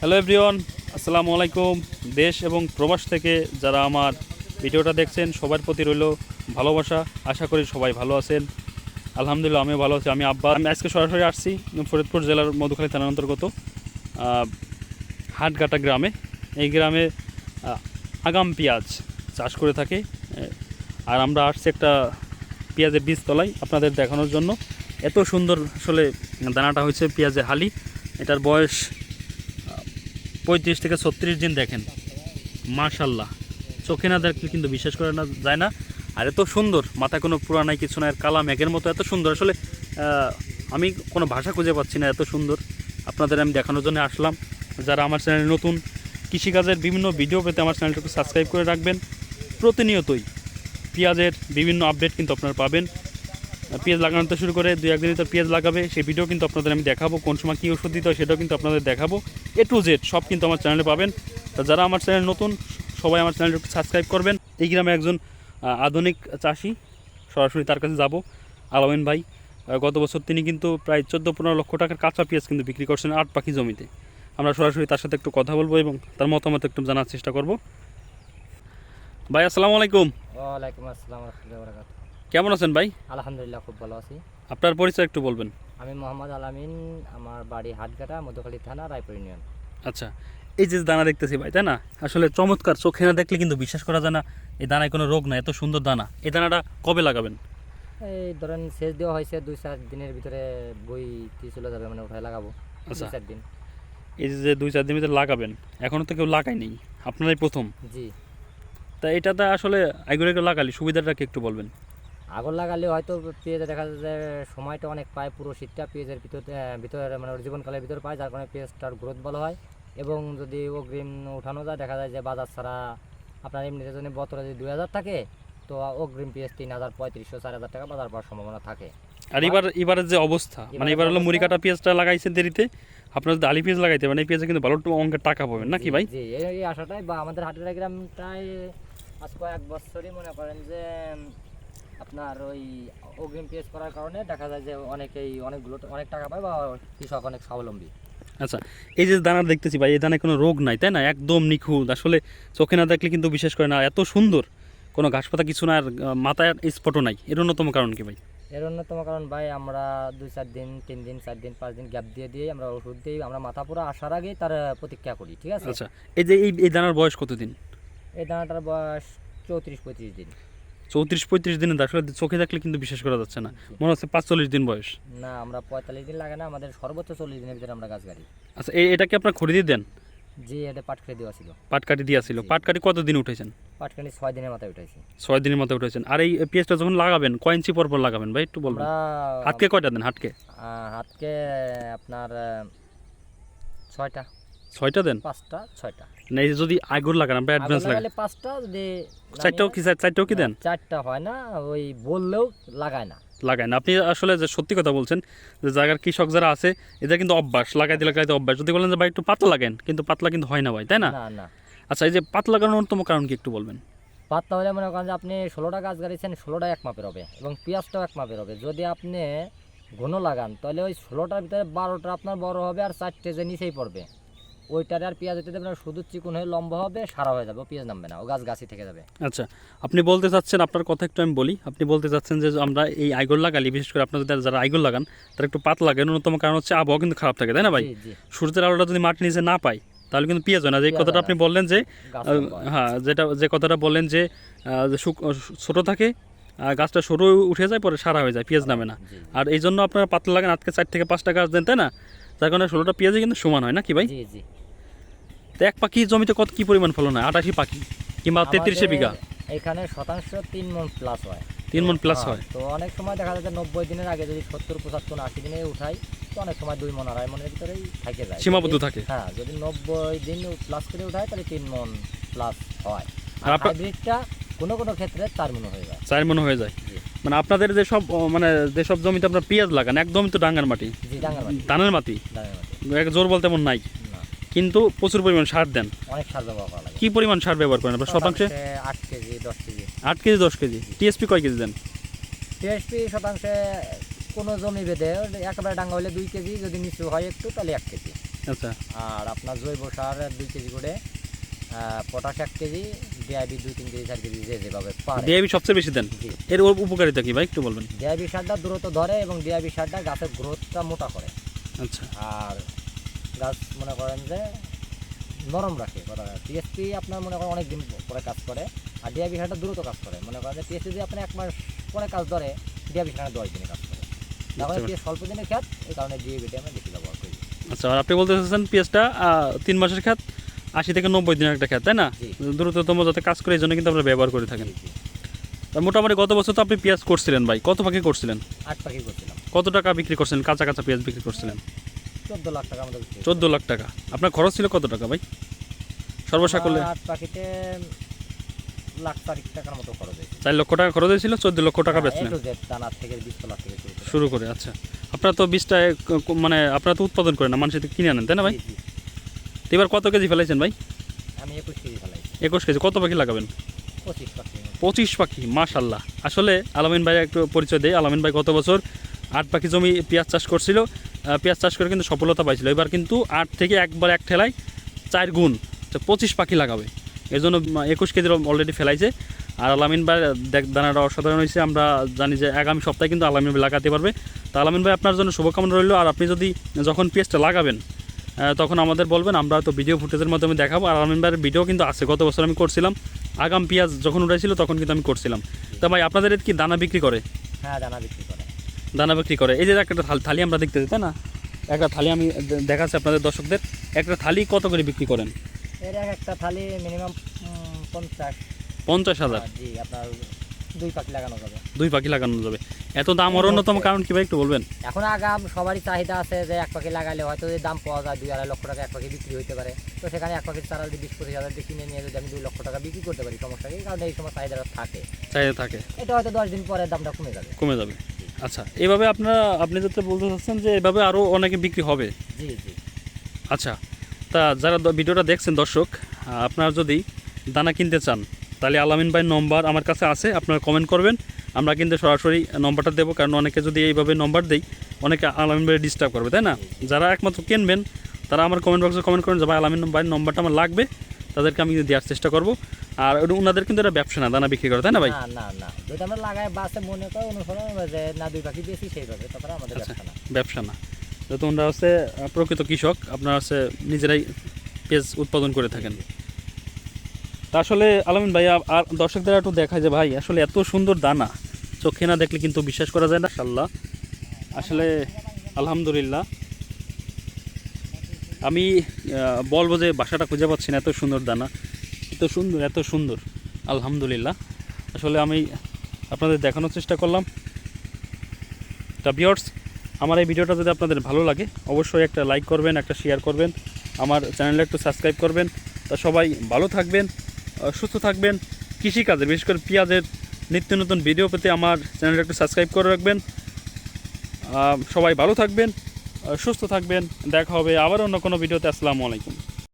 Hello everyone আসসালামু আলাইকুম। দেশ এবং প্রবাস থেকে যারা আমার ভিডিওটা দেখছেন সবার প্রতি রইল ভালোবাসা। আশা করি সবাই ভালো আছেন। আলহামদুলিল্লাহ আমিও ভালো আছি। আমি আব্বা আমি আজকে সরাসরি আসছি ফরিদপুর জেলার মধুখালী থানার অন্তর্গত আহ, হাটগাটা গ্রামে। এই গ্রামে আগাম পেঁয়াজ চাষ করে থাকে। আর আমরা আসছি একটা পেঁয়াজের বীজ তলায় আপনাদের দেখানোর জন্য। এত সুন্দর আসলে দানাটা হয়েছে পেঁয়াজের হালি। এটার বয়স পঁয়ত্রিশ থেকে ছত্রিশ দিন দেখেন। মাশাল্লাহ চোখে না দেখলে কিন্তু বিশ্বাস করা না যায় না। আর এত সুন্দর, মাথায় কোনো পুরা নাই, কিছু না আর কালা মেঘের মতো এত সুন্দর। আসলে আমি কোনো ভাষা খুঁজে পাচ্ছি না এত সুন্দর। আপনাদের আমি দেখানোর জন্য আসলাম। যারা আমার চ্যানেলে নতুন, কৃষিকাজের বিভিন্ন ভিডিও পেতে আমার চ্যানেলটাকে সাবস্ক্রাইব করে রাখবেন। প্রতিনিয়তই পেঁয়াজের বিভিন্ন আপডেট কিন্তু আপনারা পাবেন। পেঁয়াজ লাগানো তো শুরু করে দুই একদিন তো পেঁয়াজ লাগাবে। সেই ভিডিও কিন্তু আপনাদের আমি দেখাবো, কোন সময় কী ওষুধ দিতে হয় সেটাও কিন্তু আপনাদের দেখাবো। এ টু জেড সব কিন্তু আমার চ্যানেলে পাবেন। তা যারা আমার চ্যানেল নতুন সবাই আমার চ্যানেলটা একটু সাবস্ক্রাইব করবেন। এই গ্রামে একজন আধুনিক চাষি সরাসরি তার কাছে যাব। আলামিন ভাই গত বছর তিনি কিন্তু প্রায় চোদ্দ পনেরো লক্ষ টাকার কাঁচা পেঁয়াজ কিন্তু বিক্রি করছেন আট পাখি জমিতে। আমরা সরাসরি তার সাথে একটু কথা বলব এবং তার মতামত একটু জানার চেষ্টা করব। ভাই আসসালামু আলাইকুম। ওয়ালাইকুম আসসালাম কেমন আছেন ভাই? আলহামদুলিল্লাহ খুব ভালো আছি। আপনার পরিচয় একটু বলবেন। আমি মোহাম্মদ আলামিন আমার বাড়ি হাটঘাটা মধুখালী থানা রায়পুর ইউনিয়ন। আচ্ছা এই যে দানা দেখতেছি ভাই তাই না? আসলে চমৎকার চোখে না দেখলে কিন্তু বিশ্বাস করা যায় না এই দানায় কোনো রোগ না এত সুন্দর দানা। এই দানাটা কবে লাগাবেন? এই ধরেন সেচ দেওয়া হয়েছে দুই চার দিনের ভিতরে বই কি চলে যাবে মানে উঠায় লাগাবো আচ্ছা। চার দিন। এই যে দুই চার দিন ভিতরে লাগাবেন এখনও তো কেউ লাগাই নেই আপনারাই প্রথম। জি। তা এটাতে আসলে একটু লাগালি সুবিধাটা কি একটু বলবেন? আগুন লাগালে হয়তো পেঁয়াজে দেখা যায় যে সময়টা অনেক পায় পুরো শীতটা পেঁয়াজের ভিতরে ভিতরে মানে ওর জীবনকালের ভিতরে পায় যার কারণে পেঁয়াজটার গ্রোথ ভালো হয়। এবং যদি অগ্রিম উঠানো যায় দেখা যায় যে বাজার ছাড়া আপনার এমনিতে যদি বছরে যদি দুই হাজার থাকে তো অগ্রিম পেঁয়াজ তিন হাজার পঁয়ত্রিশশো চার হাজার টাকা বাজার পাওয়ার সম্ভাবনা থাকে। আর এবার এবারের যে অবস্থা মানে এবার হলো মুড়ি কাটা পেঁয়াজটা লাগাইছেন দেরিতে আপনার যদি আলি পেঁয়াজ লাগাইতে মানে এই পেঁয়াজে কিন্তু ভালো একটু অঙ্কের টাকা পাবেন নাকি ভাই? জি এই আশাটাই বা আমাদের হাটের গ্রামটাই আজ কয়েক বছরই মনে করেন যে আপনার ওই অগ্রিম পেঁয়াজ করার কারণে দেখা যায় যে অনেকেই অনেকগুলো অনেক টাকা পায় বা কৃষক অনেক স্বাবলম্বী। আচ্ছা এই যে দানা দেখতেছি ভাই এই দানায় কোনো রোগ নাই তাই না? একদম নিখুঁত। আসলে চোখে না দেখলে কিন্তু বিশ্বাস করে না এত সুন্দর। কোনো ঘাস পাতা কিছু না আর মাথায় স্পটও নাই। এর অন্যতম কারণ কি ভাই? এর অন্যতম কারণ ভাই আমরা দুই চার দিন তিন দিন চার দিন পাঁচ দিন গ্যাপ দিয়ে দিয়ে আমরা ওষুধ দিই আমরা মাথা পুরো আসার আগেই তার প্রতীক্ষা করি ঠিক আছে? আচ্ছা এই যে এই এই দানার বয়স কতদিন? এই দানাটার বয়স চৌত্রিশ পঁয়ত্রিশ দিন। চৌত্রিশ পঁয়ত্রিশ দিনের আসলে চোখে দেখলে কিন্তু বিশ্বাস করা যাচ্ছে না। মনে হচ্ছে পাঁচচল্লিশ দিন বয়স। না আমরা পঁয়তাল্লিশ দিন লাগে না আমাদের সর্বোচ্চ চল্লিশ দিনের ভিতরে আমরা গাছ গাড়ি। আচ্ছা এই এটা কি আপনার খরিদি দেন? জি এটা পাটখড়ি দেওয়া ছিল। পাটকাটি দিয়া ছিল। জি। পাটকাটি কতদিন উঠেছেন পাটখানি ছয় দিনের মাথায় উঠাইছি। ছয় দিনের মাথায় উঠেছেন আর এই পেঁয়াজটা যখন লাগাবেন কয় ইঞ্চি পর পর লাগাবেন? ভাই একটু বলবেন। হাতকে কয়টা দেন হাতকে? হাতকে আপনার ছয়টা। ছয়টা দেন? পাঁচটা ছয়টা। না এই যদি আগুর লাগান আমরা অ্যাডভান্স লাগান পাঁচটা যদি চারটাও কি চারটাও কি দেন? চারটা হয় না ওই বললেও লাগায় না। লাগায় না। আপনি আসলে যে সত্যি কথা বলছেন যে জায়গার কৃষক যারা আছে এদের কিন্তু অভ্যাস লাগাইতে লাগাইতে অভ্যাস। যদি বলেন যে ভাই একটু পাতলা লাগান কিন্তু পাতলা কিন্তু হয় না ভাই তাই না? না না। আচ্ছা এই যে পাতলা লাগানোর অন্যতম কারণ কি একটু বলবেন? পাতলা হলে মনে করেন যে আপনি ষোলোটা গাছ গাড়িয়েছেন ষোলোটা এক মাপের হবে এবং পেঁয়াজটাও এক মাপের হবে। যদি আপনি ঘন লাগান তাহলে ওই ষোলোটার ভিতরে বারোটা আপনার বড় হবে আর চারটে যে নিচেই পড়বে। ওইটারে আর পেঁয়াজ দিতে দেবেন না, শুধু চিকুন হয়ে লম্বা হবে সারা হয়ে যাবে পেঁয়াজ নামবে না ও গাছ গাছই থেকে যাবে। আচ্ছা আপনি বলতে চাচ্ছেন আপনার কথা একটু আমি বলি আপনি বলতে চাচ্ছেন যে আমরা এই আইগল লাগালি বিশেষ করে আপনাদের যারা আইগল লাগান তারা একটু পাতলা লাগান অন্যতম কারণ হচ্ছে আবহাওয়া কিন্তু খারাপ থাকে তাই না ভাই? সূর্যের আলোটা যদি মাটির নিচে না পায় তাহলে কিন্তু পেঁয়াজ হয় না। যে কথাটা আপনি বললেন যে হয়। যেটা যে কথাটা বললেন যে ছোট থাকে গাছটা সরু উঠে যায় পরে সারা হয়ে যায় পেঁয়াজ নামে না। আর এই জন্য আপনারা পাতলা লাগান আজকে চার থেকে পাঁচটা গাছ দেন তাই না? যার কারণে ষোলোটা পেঁয়াজই কিন্তু সমান হয় না কি ভাই? জি জি। তো এক পাখি জমিতে কত কি পরিমাণ ফলন হয়? আটাশি পাখি কিংবা তেত্রিশে বিঘা? এখানে শতাংশ তিন মন প্লাস হয়। তিন মন প্লাস হ্যাঁ, হয়? তো অনেক সময় দেখা যাচ্ছে নব্বই দিনের আগে যদি সত্তর পঁচাত্তর আশি দিনে উঠাই তো অনেক সময় দুই মন আড়াই মনের ভিতরেই থেকে যায়। সীমাবদ্ধ থাকে? হ্যাঁ যদি নব্বই দিন প্লাস করে উঠায় তাহলে তিন মন প্লাস হয়। আর হাইব্রিডটা কোনো কোনো ক্ষেত্রে চার মন হয়ে যায়। চার মন হয়ে যায়? মানে আপনাদের যেসব মানে যেসব জমিতে আপনার পেঁয়াজ লাগান একদমই তো ডাঙ্গার মাটি? ডাঙ্গার মাটি। ধানের মাটি? এক জোর বলতে এমন নাই? কিন্তু প্রচুর পরিমাণ সার দেন। অনেক সার ব্যবহার করা লাগে। কি পরিমাণ সার ব্যবহার করেন আপনার শতাংশে? আট কেজি দশ কেজি। আট কেজি দশ কেজি। টিএসপি কয় কেজি দেন? টিএসপি শতাংশে কোনো জমি বেঁধে একেবারে ডাঙ্গা হলে দুই কেজি যদি নিচু হয় একটু তাহলে এক কেজি। আচ্ছা। আর আপনার জৈব সার দুই কেজি করে পটাশ এক কেজি ডিআইবি দুই তিন কেজি চার কেজি যে যেভাবে ডিআইবি সবচেয়ে বেশি দেন? এর উপকারিতা কি ভাই একটু বলবেন? ডিআইবি সারটা দ্রুত ধরে এবং ডিআইবি সারটা গাছের গ্রোথটা মোটা করে। আচ্ছা। আর গাছ মনে করেন যে নরম রাখে কথা টিএসপি আপনার মনে করেন অনেক দিন পরে কাজ করে আর ডিআইবি সারটা দ্রুত কাজ করে। মনে করেন যে টিএসপি যদি আপনি এক মাস পরে কাজ ধরে ডিআইবি সারটা দশ দিনে কাজ করে। তাহলে পারছি। স্বল্প দিনের খ্যাত এই কারণে ডিএবিটা আমরা বেশি ব্যবহার করি। আচ্ছা আর আপনি বলতে চাচ্ছেন পেঁয়াজটা আহ, তিন মাসের খ্যাত আশি থেকে নব্বই দিনের একটা খ্যাত তাই না? দ্রুততম যাতে কাজ করে এই জন্য কিন্তু আমরা ব্যবহার করে থাকেন। মোটামুটি গত বছর তো আপনি পেঁয়াজ করছিলেন ভাই কত পাখি করছিলেন? আট পাখি করছিলাম। কত টাকা বিক্রি করছিলেন কাঁচা কাঁচা পেঁয়াজ বিক্রি করছিলেন? চোদ্দ লাখ টাকা আমাদের চোদ্দ লাখ টাকা। আপনার খরচ ছিল কত টাকা ভাই? সর্বসা করলে? আট পাখিতে লাখ তারিখ টাকার মতো খরচ হয়েছে। চার লক্ষ টাকা খরচ হয়েছিল চোদ্দ লক্ষ টাকা হ্যাঁ, বেচলেন। দানার থেকে বিশ লাখ থেকে শুরু করে। আচ্ছা। আপনারা তো বীজটা মানে আপনারা তো উৎপাদন করেন না মানুষের থেকে কিনে আনেন তাই না ভাই? এবার কত কেজি ফেলাইছেন ভাই? আমি একুশ কেজি ফেলাইছি। একুশ কেজি কত পাখি লাগাবেন? পঁচিশ পাখি। পঁচিশ পাখি মাশাল্লাহ। আসলে আলামিন ভাই একটু পরিচয় দেয় আলামিন ভাই গত বছর আট পাখি জমি পেঁয়াজ চাষ করছিল। পেঁয়াজ চাষ করে কিন্তু সফলতা পাইছিল। এবার কিন্তু আট থেকে একবার এক ঠেলায় চার গুণ পঁচিশ পাখি লাগাবে। এর জন্য একুশ কেজির অলরেডি ফেলাইছে। আর আলামিন ভাই, দেখ, দানাটা অসাধারণ হয়েছে। আমরা জানি যে আগামী সপ্তাহে কিন্তু আলামিন ভাই লাগাতে পারবে। তা আলামিন ভাই, আপনার জন্য শুভকামনা রইল। আর আপনি যদি যখন পেঁয়াজটা লাগাবেন তখন আমাদের বলবেন, আমরা তো ভিডিও ফুটেজের মাধ্যমে দেখাবো। আর আলামিন ভাইয়ের ভিডিও কিন্তু আছে। গত বছর আমি করছিলাম। আগাম পেঁয়াজ যখন উঠাইছিল, তখন কিন্তু আমি করছিলাম। তা ভাই, আপনাদের কি দানা বিক্রি করে? হ্যাঁ দানা বিক্রি করে। দানা বিক্রি করে। এই যে একটা থাল- থালি আমরা দেখতে তাই না? একটা থালি আমি দেখাচ্ছি আপনাদের দর্শকদের। একটা থালি কত করে বিক্রি করেন? এর এক একটা থালি মিনিমাম পঞ্চাশ। পঞ্চাশ হাজার। জি আপনার দুই পাখি লাগানো যাবে। দুই পাখি লাগানো যাবে। এত দাম ওর অন্যতম কারণ কি ভাই একটু বলবেন? এখন আগাম সবারই চাহিদা আছে যে এক পাখি লাগালে হয়তো যদি দাম পাওয়া যায় দুই আড়াই লক্ষ টাকা এক পাখি বিক্রি হতে পারে। তো সেখানে এক পাখির চারা যদি বিশ পঁচিশ হাজার দিয়ে কিনে নিয়ে যদি আমি দুই লক্ষ টাকা বিক্রি করতে পারি সমস্যা কি? কারণ এই সময় চাহিদাটা থাকে। চাহিদা থাকে। এটা হয়তো দশ দিন পরে দামটা কমে যাবে। কমে যাবে। আচ্ছা এভাবে আপনারা আপনি যাতে বলতে চাচ্ছেন যে এভাবে আরও অনেকে বিক্রি হবে? জি জি। আচ্ছা তা যারা ভিডিওটা দেখছেন দর্শক আপনারা যদি দানা কিনতে চান তাহলে আলামিন ভাইয়ের নম্বর আমার কাছে আছে আপনারা কমেন্ট করবেন। আমরা কিন্তু সরাসরি নম্বরটা দেবো কারণ অনেকে যদি এইভাবে নম্বর দেই অনেকে আলামিন ভাই ডিস্টার্ব করবে তাই না? যারা একমাত্র কিনবেন তারা আমার কমেন্ট বক্সে কমেন্ট করেন যে ভাই আলামিন ভাইয়ের নম্বরটা আমার লাগবে তাদেরকে আমি দেওয়ার চেষ্টা করব। আর ওনাদের কিন্তু এটা ব্যবসা না দানা বিক্রি করে তাই না ভাই? না না না। যদি আমরা লাগাই বাসে মনে করে অনুসরণ যে না দুই পাখি বেশি সেইভাবে তারপরে আমাদের আচ্ছা। ব্যবসা না। ব্যবসা না। যেহেতু ওনারা হচ্ছে প্রকৃত কৃষক আপনারা হচ্ছে নিজেরাই পেঁয়াজ উৎপাদন করে থাকেন। তা আসলে আলামিন ভাই আর দর্শকদের একটু দেখায় যে ভাই আসলে এত সুন্দর দানা চোখে না দেখলে কিন্তু বিশ্বাস করা যায় না সাল্লাহ আসলে আলহামদুলিল্লাহ। আমি বলব যে বাসাটা খুঁজে পাচ্ছি না এত সুন্দর দানা। সুন্দর, এত সুন্দর। আলহামদুলিল্লাহ। আসলে আমি আপনাদের দেখানোর চেষ্টা করলাম। তা বিয়ার্স আমার এই ভিডিওটা যদি আপনাদের ভালো লাগে, অবশ্যই একটা লাইক করবেন, একটা শেয়ার করবেন, আমার চ্যানেলে একটু সাবস্ক্রাইব করবেন। তা সবাই ভালো থাকবেন সুস্থ থাকবেন। কৃষিকাজে, বিশেষ করে পেঁয়াজের নিত্য নতুন ভিডিও পেতে আমার চ্যানেলটা একটু সাবস্ক্রাইব করে রাখবেন। সবাই ভালো থাকবেন সুস্থ থাকবেন। দেখা হবে আবার অন্য কোনো ভিডিওতে আসসালামু আলাইকুম।